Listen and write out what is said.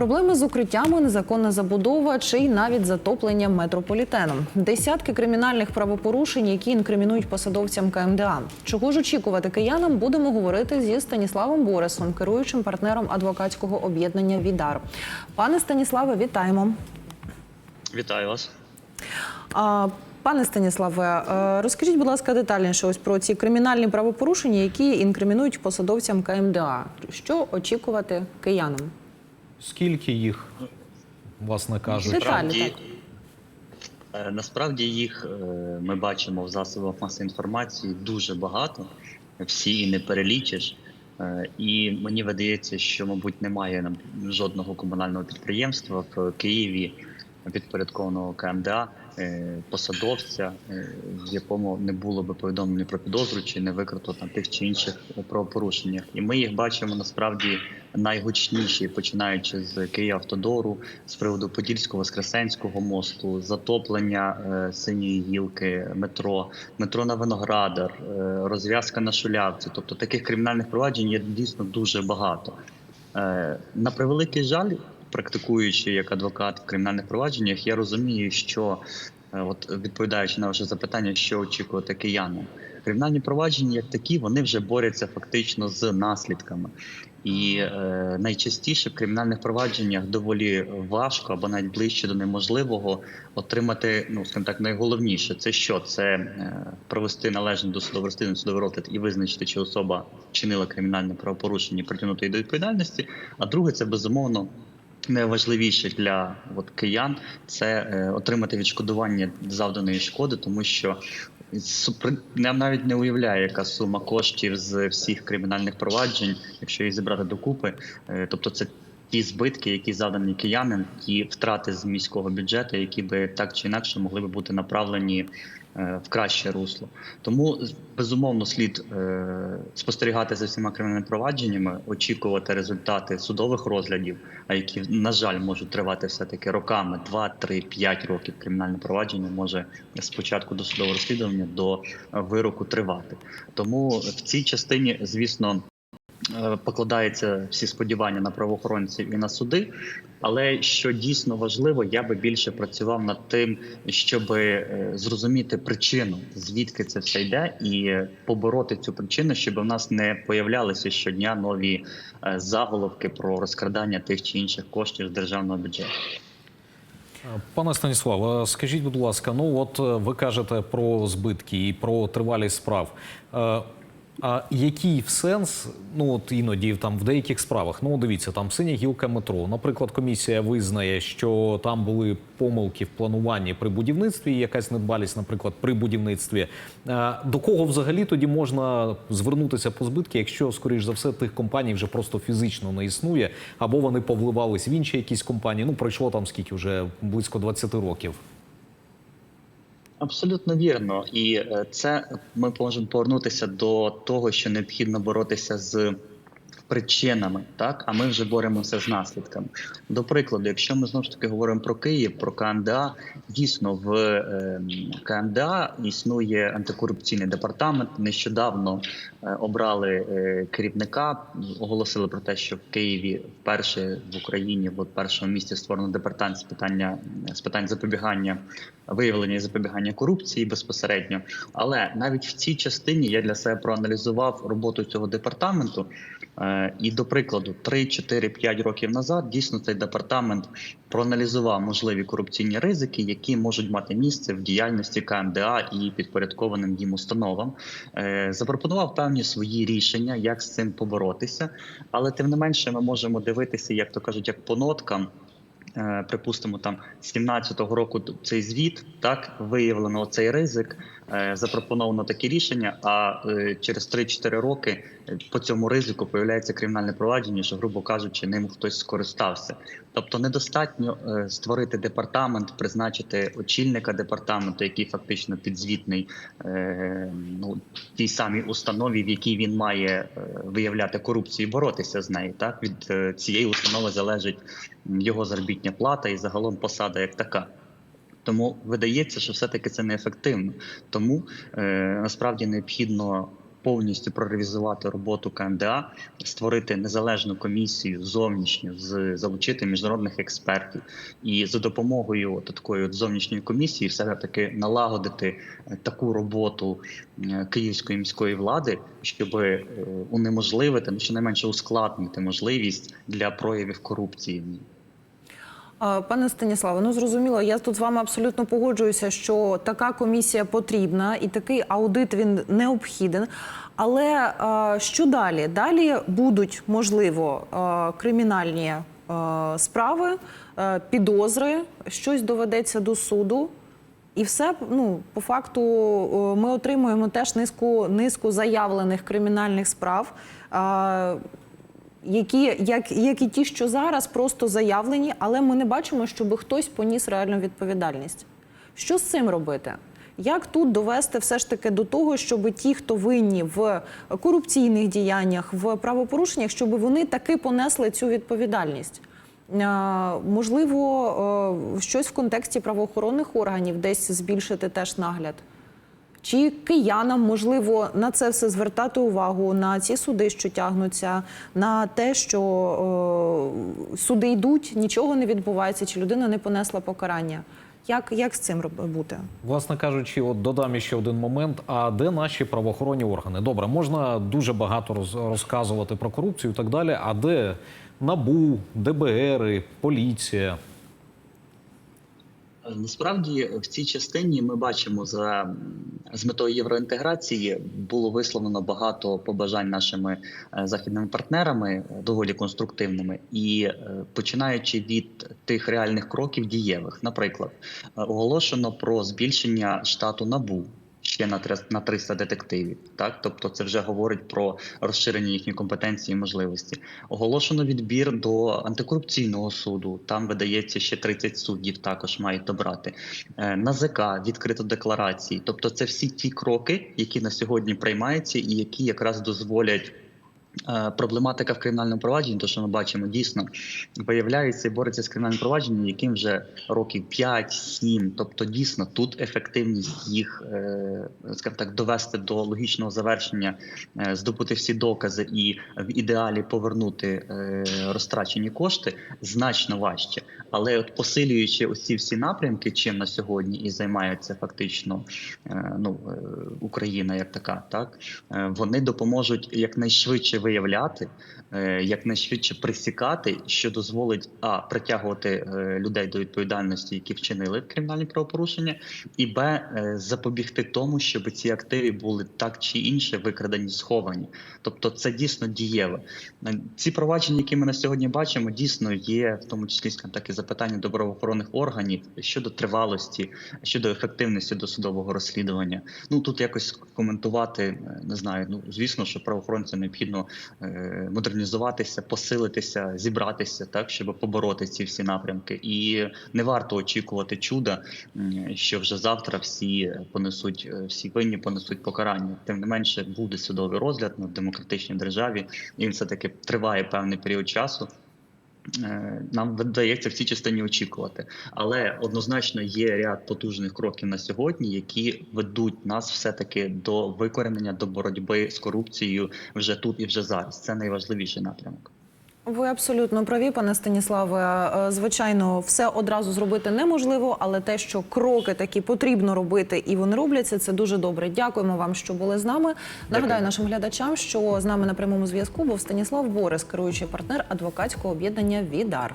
Проблеми з укриттями, незаконна забудова чи й навіть затоплення метрополітеном. Десятки кримінальних правопорушень, які інкримінують посадовцям КМДА. Чого ж очікувати киянам, будемо говорити зі Станіславом Борисом, керуючим партнером адвокатського об'єднання Відар. Пане Станіславе, вітаємо. Вітаю вас. А, Пане Станіславе, е, розкажіть, будь ласка, детальніше ось про ці кримінальні правопорушення, які інкримінують посадовцям КМДА. Що очікувати киянам? Скільки їх, власне кажучи? Так. е, насправді їх е, ми бачимо в засобах масової інформації дуже багато, всі і не перелічиш. Е, І мені видається, що, мабуть, немає нам жодного комунального підприємства в Києві підпорядкованого КМДА, посадовця, е, в якому не було би повідомлення про підозру чи не викрито там тих чи інших правопорушеннях. І ми їх бачимо насправді найгучніші, починаючи з Київавтодору, з приводу Подільського Воскресенського мосту, затоплення е, синьої гілки, метро, метро на Виноградар, е, розв'язка на Шулявці. Тобто таких кримінальних проваджень є дійсно дуже багато. Е, на превеликий жаль, практикуючи як адвокат в кримінальних провадженнях, я розумію, що е, от відповідаючи на ваше запитання, що очікувати киянам, кримінальні провадження як такі, вони вже борються фактично з наслідками. І е, найчастіше в кримінальних провадженнях доволі важко або навіть ближче до неможливого отримати, ну скажімо так, найголовніше це що? Це е, провести належний досудовий розслідування, судовий розгляд і визначити, чи особа вчинила кримінальне правопорушення, притягнути її до відповідальності. А друге, це безумовно найважливіше для от, киян це е, отримати відшкодування завданої шкоди, тому що я навіть не уявляю, яка сума коштів з всіх кримінальних проваджень, якщо їх зібрати докупи. Е, тобто, це ті збитки, які завдані киянам, ті втрати з міського бюджету, які би так чи інакше могли би бути направлені е, в краще русло. Тому безумовно слід е, спостерігати за всіма кримінальними провадженнями, очікувати результати судових розглядів, а які на жаль можуть тривати все таки роками 2, 3, 5 років. Кримінальне провадження може з початку досудового розслідування до е, вироку тривати. Тому в цій частині, звісно. Е, Покладаються всі сподівання на правоохоронців і на суди, але що дійсно важливо, я би більше працював над тим, щоб е, зрозуміти причину, звідки це все йде, і побороти цю причину, щоб у нас не появлялися щодня нові е, заголовки про розкрадання тих чи інших коштів з державного бюджету. Пане Станіславе, скажіть, будь ласка, ну от ви кажете про збитки і про тривалість справ. А який сенс, ну от іноді там в деяких справах, ну дивіться, там синя гілка метро. Наприклад, комісія визнає, що там були помилки в плануванні при будівництві, якась недбалість, наприклад, при будівництві. До кого взагалі тоді можна звернутися по збитки, якщо, скоріш за все, тих компаній вже просто фізично не існує, або вони повливались в інші якісь компанії? Ну пройшло там скільки вже близько 20 років. Абсолютно вірно, і е, це ми можемо повернутися до того, що необхідно боротися з причинами, так а ми вже боремося з наслідками. До прикладу, якщо ми знову ж таки говоримо про Київ, про КМДА, дійсно в е, КМДА існує антикорупційний департамент. Нещодавно е, обрали е, керівника, оголосили про те, що в Києві вперше в Україні в першому місці створено департамент з питання з питань запобігання виявлення і запобігання корупції безпосередньо. Але навіть в цій частині я для себе проаналізував роботу цього департаменту. І до прикладу, 3, 4, 5 років назад дійсно цей департамент проаналізував можливі корупційні ризики, які можуть мати місце в діяльності КМДА і підпорядкованим їм установам. Е, Запропонував певні свої рішення, як з цим поборотися. Але тим не менше, ми можемо дивитися, як то кажуть, як по ноткам. Е, Припустимо, там 17-го року цей звіт так виявлено цей ризик, запропоновано такі рішення. А е, через 3-4 роки е, по цьому ризику появляється кримінальне провадження, що, грубо кажучи, ним хтось скористався. Тобто, недостатньо е, створити департамент, призначити очільника департаменту, який фактично підзвітний е, ну тій самій установі, в якій він має е, виявляти корупцію, і боротися з нею. Так від е, цієї установи залежить його заробітня плата і загалом посада як така. Тому видається, що все-таки це неефективно. Тому е, насправді необхідно повністю проревізувати роботу КМДА, створити незалежну комісію зовнішню, з залучити міжнародних експертів і за допомогою от такої от зовнішньої комісії все таки налагодити е, таку роботу е, київської міської влади, щоб е, унеможливити, ну щонайменше ускладнити можливість для проявів корупції. Пане Станіславе, ну зрозуміло, я тут з вами абсолютно погоджуюся, що така комісія потрібна і такий аудит він необхіден. Але що далі? Далі будуть можливо кримінальні справи, підозри, щось доведеться до суду. І все ну по факту ми отримуємо теж низку низку заявлених кримінальних справ. Які як, як і ті, що зараз просто заявлені, але ми не бачимо, щоб хтось поніс реальну відповідальність. Що з цим робити? Як тут довести все ж таки до того, щоб ті, хто винні в корупційних діяннях, в правопорушеннях, щоб вони таки понесли цю відповідальність? Е, Можливо, е, щось в контексті правоохоронних органів десь збільшити теж нагляд. Чи киянам можливо на це все звертати увагу, на ці суди, що тягнуться, на те, що е, суди йдуть, нічого не відбувається, чи людина не понесла покарання? Як, як з цим бути? Власне кажучи, от додам ще один момент. А де наші правоохоронні органи? Добре, можна дуже багато роз- розказувати про корупцію і так далі. А де НАБУ, ДБР, поліція? Насправді в цій частині ми бачимо за з метою євроінтеграції було висловлено багато побажань нашими е, західними партнерами, е, доволі конструктивними, і е, починаючи від тих реальних кроків дієвих, наприклад, оголошено про збільшення штату набу. Ще на три- на 300 детективів, так тобто це вже говорить про розширення їхньої компетенції і можливості. Оголошено відбір до антикорупційного суду. Там видається ще 30 суддів. Також мають добрати на ЗК відкрито декларації. Тобто, це всі ті кроки, які на сьогодні приймаються, і які якраз дозволять. Е, Проблематика в кримінальному провадженні, то що ми бачимо, дійсно виявляється і бореться з кримінальним провадженням, яким вже років 5-7. Тобто, дійсно тут ефективність їх, е, скажімо так, довести до логічного завершення, е, здобути всі докази і в ідеалі повернути розтрачені кошти значно важче. Але от посилюючи оці всі напрямки, чим на сьогодні і займається фактично ну, Україна як така, так вони допоможуть якнайшвидше виявляти, е, якнайшвидше присікати, що дозволить а притягувати е, людей до відповідальності, які вчинили кримінальні правопорушення, і б е, запобігти тому, щоб ці активи були так чи інше викрадені, сховані. Тобто, це дійсно дієве. Ці провадження, які ми на сьогодні бачимо, дійсно є в тому числі так, і запитання до правоохоронних органів щодо тривалості, щодо ефективності досудового розслідування. Ну тут якось коментувати не знаю. Ну звісно, що правоохоронцям необхідно модернізуватися, посилитися, зібратися так, щоб побороти ці всі напрямки. І не варто очікувати чуда, що вже завтра всі понесуть е, всі винні понесуть покарання. Тим не менше буде судовий розгляд на демократичній державі, і він все таки триває певний період часу. Е, Нам вдається в цій частині очікувати, але однозначно є ряд потужних кроків на сьогодні, які ведуть нас все таки до викоренення, до боротьби з корупцією вже тут і вже зараз. Це найважливіший напрямок. Ви абсолютно праві, пане Станіславе. Е, Звичайно, все одразу зробити неможливо, але те, що кроки такі потрібно робити, і вони робляться, це дуже добре. Дякуємо вам, що були з нами. Нагадаю Дякую. нашим глядачам, що з нами на прямому зв'язку був Станіслав Борис, керуючий партнер адвокатського об'єднання Відар.